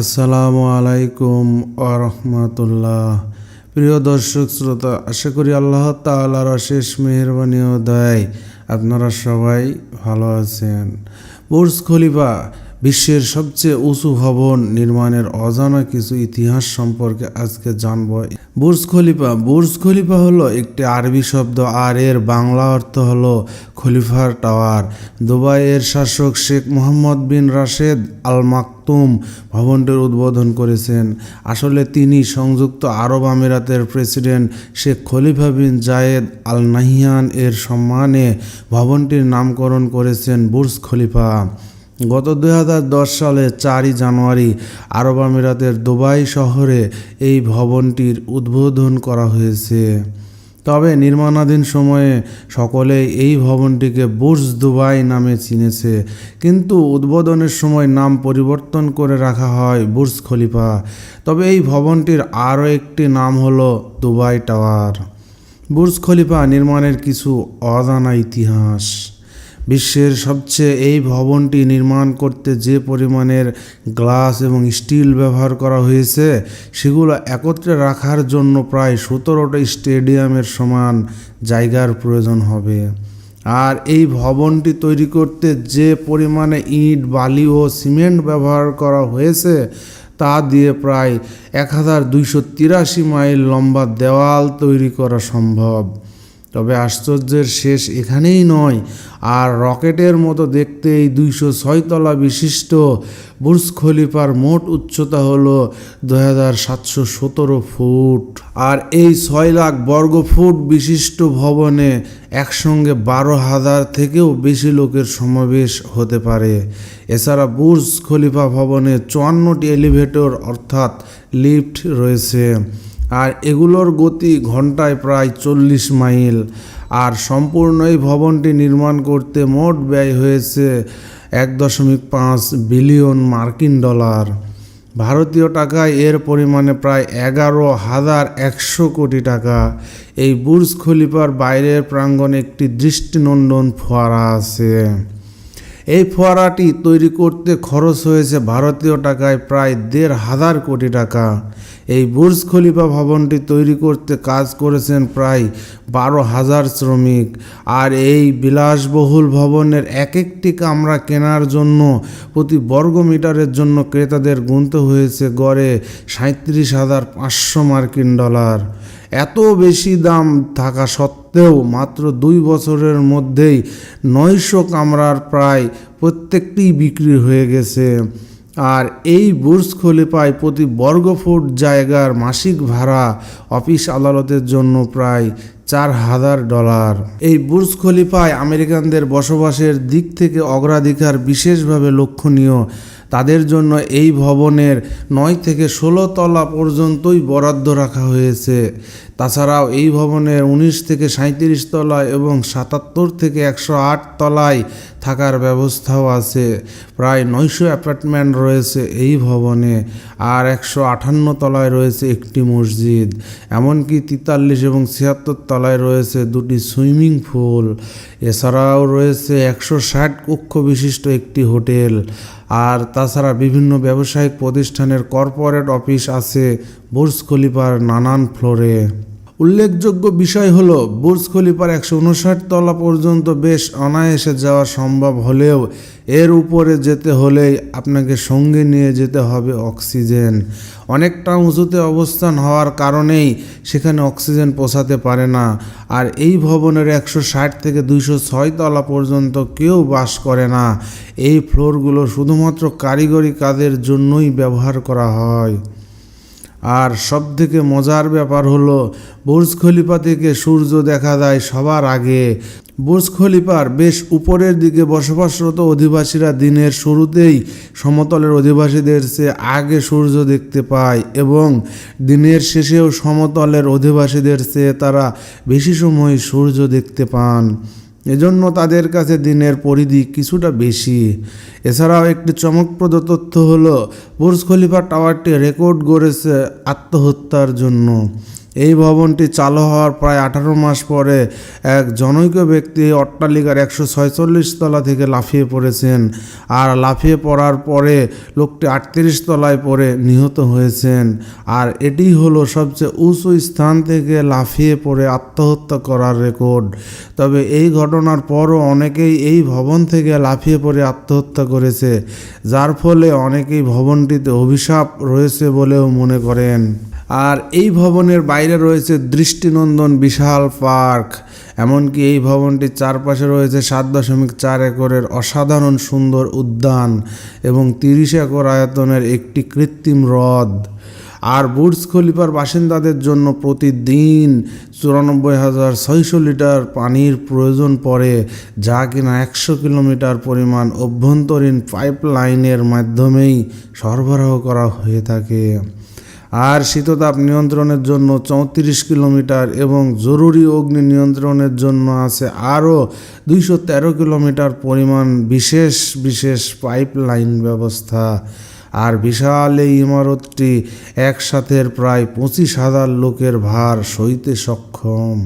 আসসালামু আলাইকুম আরহামতুল্লাহ প্রিয় দর্শক শ্রোতা, আশা করি আল্লাহ তালার অশেষ মেহরবানি ও দেয় আপনারা সবাই ভালো আছেন। বুর্জ খলিফা বিশ্বের সবচেয়ে উঁচু ভবন নির্মাণের অজানা কিছু ইতিহাস সম্পর্কে আজকে জানব। বুর্জ খলিফা বুর্জ খলিফা হলো একটি আরবি শব্দ, আর এর বাংলা অর্থ হলো খলিফার টাওয়ার। দুবাইয়ের শাসক শেখ মোহাম্মদ বিন রাশেদ আল মাকতুম ভবনটির উদ্বোধন করেছেন। আসলে তিনি সংযুক্ত আরব আমিরাতের president Sheikh Khalifa bin Zayed Al Nahyan এর সম্মানে ভবনটির নামকরণ করেছেন বুর্জ খলিফা। গত দু হাজার দশ সালে চারই জানুয়ারি আরব আমিরাতের দুবাই শহরে এই ভবনটির উদ্বোধন করা হয়েছে। তবে নির্মাণাধীন সময়ে সকলেই এই ভবনটিকে বুর্জ দুবাই নামে চিনেছে। কিন্তু উদ্বোধনের সময় নাম পরিবর্তন করে রাখা হয় বুর্জ খলিফা। তবে এই ভবনটির আরও একটি নাম হলো দুবাই টাওয়ার। বুর্জ খলিফা নির্মাণের কিছু অজানা ইতিহাস। বিশ্বের সবচেয়ে এই ভবনটি নির্মাণ করতে যে পরিমাণের গ্লাস এবং স্টিল ব্যবহার করা হয়েছে, সেগুলো একত্রে রাখার জন্য প্রায় সতেরোটা স্টেডিয়ামের সমান জায়গার প্রয়োজন হবে। আর এই ভবনটি তৈরি করতে যে পরিমাণে ইট, বালি ও সিমেন্ট ব্যবহার করা হয়েছে, তা দিয়ে প্রায় এক হাজার দুইশো তিরাশি মাইল লম্বা দেওয়াল তৈরি করা সম্ভব। তবে আশ্চর্যের শেষ এখানেই নয়। আর রকেটের মতো দেখতে এই দুইশো ছয়তলা বিশিষ্ট বুর্জ খলিফার মোট উচ্চতা হল দু হাজার সাতশো সতেরো ফুট। আর এই ছয় লাখ বর্গ ফুট বিশিষ্ট ভবনে একসঙ্গে বারো হাজার থেকেও বেশি লোকের সমাবেশ হতে পারে। এছাড়া বুর্জ খলিফা ভবনে চুয়ান্নটি এলিভেটর অর্থাৎ লিফট রয়েছে। আর এগুলোর গতি ঘন্টায় প্রায় চল্লিশ মাইল। আর সম্পূর্ণ এই ভবনটি নির্মাণ করতে মোট ব্যয় হয়েছে এক দশমিক পাঁচ বিলিয়ন মার্কিন ডলার। ভারতীয় টাকায় এর পরিমাণে প্রায় এগারো হাজার একশো কোটি টাকা। এই বুর্জ খলিফার বাইরের প্রাঙ্গণে একটি দৃষ্টিনন্দন ফোয়ারা আছে। এই ফোয়ারাটি তৈরি করতে খরচ হয়েছে ভারতীয় টাকায় প্রায় দেড় হাজার কোটি টাকা। এই বুর্জ খলিফা ভবনটি তৈরি করতে কাজ করেছেন প্রায় বারো হাজার শ্রমিক। আর এই বিলাসবহুল ভবনের এক একটি কামরা কেনার জন্য প্রতি বর্গ মিটারের জন্য ক্রেতাদের গুনতে হয়েছে গড়ে সাঁত্রিশ হাজার পাঁচশো মার্কিন ডলার। এত বেশি দাম থাকা সত্ত্বেও মাত্র দুই বছরের মধ্যেই নয়শো কামরার প্রায় প্রত্যেকটি বিক্রি হয়ে গেছে। আর এই বুর্জ খলিফায় প্রতি বর্গফুট জায়গার মাসিক ভাড়া অফিস আদালতের জন্য প্রায় চার হাজার ডলার। এই বুর্জ খলিফায় আমেরিকানদের বসবাসের দিক থেকে অগ্রাধিকার বিশেষভাবে লক্ষণীয়। তাদের জন্য এই ভবনের নয় থেকে ষোলো তলা পর্যন্তই বরাদ্দ রাখা হয়েছে। তাছাড়াও এই ভবনের উনিশ থেকে সাঁত্রিশ তলা এবং সাতাত্তর থেকে একশো আট তলায় থাকার ব্যবস্থাও আছে। প্রায় নয়শো অ্যাপার্টমেন্ট রয়েছে এই ভবনে আর একশো আটান্ন তলায় রয়েছে একটি মসজিদ। এমনকি তেতাল্লিশ এবং ছিয়াত্তর তলায় রয়েছে দুটি সুইমিং পুল, এছাড়াও রয়েছে একশো ষাট কক্ষ বিশিষ্ট একটি হোটেল, আর তাছাড়া বিভিন্ন ব্যবসায়িক প্রতিষ্ঠানের কর্পোরেট অফিস আছে বুর্জ খলিফার নানান ফ্লোরে। উল্লেখযোগ্য বিষয় হলো, বুর্জ খলিফার একশো উনষাট তলা পর্যন্ত বেশ অনায়াসে যাওয়া সম্ভব হলেও এর উপরে যেতে হলেই আপনাকে সঙ্গে নিয়ে যেতে হবে অক্সিজেন। অনেকটা উঁচুতে অবস্থান হওয়ার কারণেই সেখানে অক্সিজেন পৌঁছাতে পারে না। আর এই ভবনের একশো ষাট থেকে দুইশো ছয় তলা পর্যন্ত কেউ বাস করে না। এই ফ্লোরগুলো শুধুমাত্র কারিগরি কাজের জন্যই ব্যবহার করা হয়। আর সবথেকে মজার ব্যাপার হলো, বুর্জ খলিফা থেকে সূর্য দেখা যায় সবার আগে। বুর্জ খলিফার বেশ উপরের দিকে বসবাসরত অধিবাসীরা দিনের শুরুতেই সমতলের অধিবাসীদের চেয়ে আগে সূর্য দেখতে পায় এবং দিনের শেষেও সমতলের অধিবাসীদের চেয়ে তারা বেশি সময় সূর্য দেখতে পান। এজন্য তাদের কাছে দিনের পরিধি কিছুটা বেশি। এছাড়াও একটি চমকপ্রদ তথ্য হলো, বুর্জ খলিফা টাওয়ারটি রেকর্ড গড়েছে আত্মহত্যার জন্য। ভবনটি চালু হওয়ার প্রায় আঠারো মাস পরে এক জনৈক ব্যক্তি অট্টালিকার একশো ছয়চল্লিশ তলা থেকে লাফিয়ে পড়েছেন। আর লাফিয়ে পড়ার পরে লোকটি আটত্রিশ তলায় পড়ে নিহত হয়েছেন। আর এটি হলো সবচেয়ে উঁচু স্থান থেকে লাফিয়ে পড়ে আত্মহত্যা করার রেকর্ড। তবে এই ঘটনার পরও অনেকেই এই ভবন থেকে লাফিয়ে পড়ে আত্মহত্যা করেছে, যার ফলে অনেকেই ভবনটিতে অভিশাপ রয়েছে বলেও মনে করেন। আর এই ভবনের বাইরে রয়েছে দৃষ্টিনন্দন বিশাল পার্ক। এমনকি এই ভবনটির চারপাশে রয়েছে সাত দশমিক চার একরের অসাধারণ সুন্দর উদ্যান এবং তিরিশ একর আয়তনের একটি কৃত্রিম হ্রদ। আর বুর্জ খলিফার বাসিন্দাদের জন্য প্রতিদিন চুরানব্বই হাজার ছয়শো লিটার পানির প্রয়োজন পড়ে, যা কিনা একশো কিলোমিটার পরিমাণ অভ্যন্তরীণ পাইপলাইনের মাধ্যমেই সরবরাহ করা হয়ে থাকে। আর শীততাপ নিয়ন্ত্রণের জন্য চৌত্রিশ কিলোমিটার এবং জরুরি অগ্নি নিয়ন্ত্রণের জন্য আছে আরও দুইশো তেরো কিলোমিটার পরিমাণ বিশেষ বিশেষ পাইপলাইন ব্যবস্থা। আর বিশাল এই ইমারতটি একসাথের প্রায় পঁচিশ হাজার লোকের ভার সইতে সক্ষম।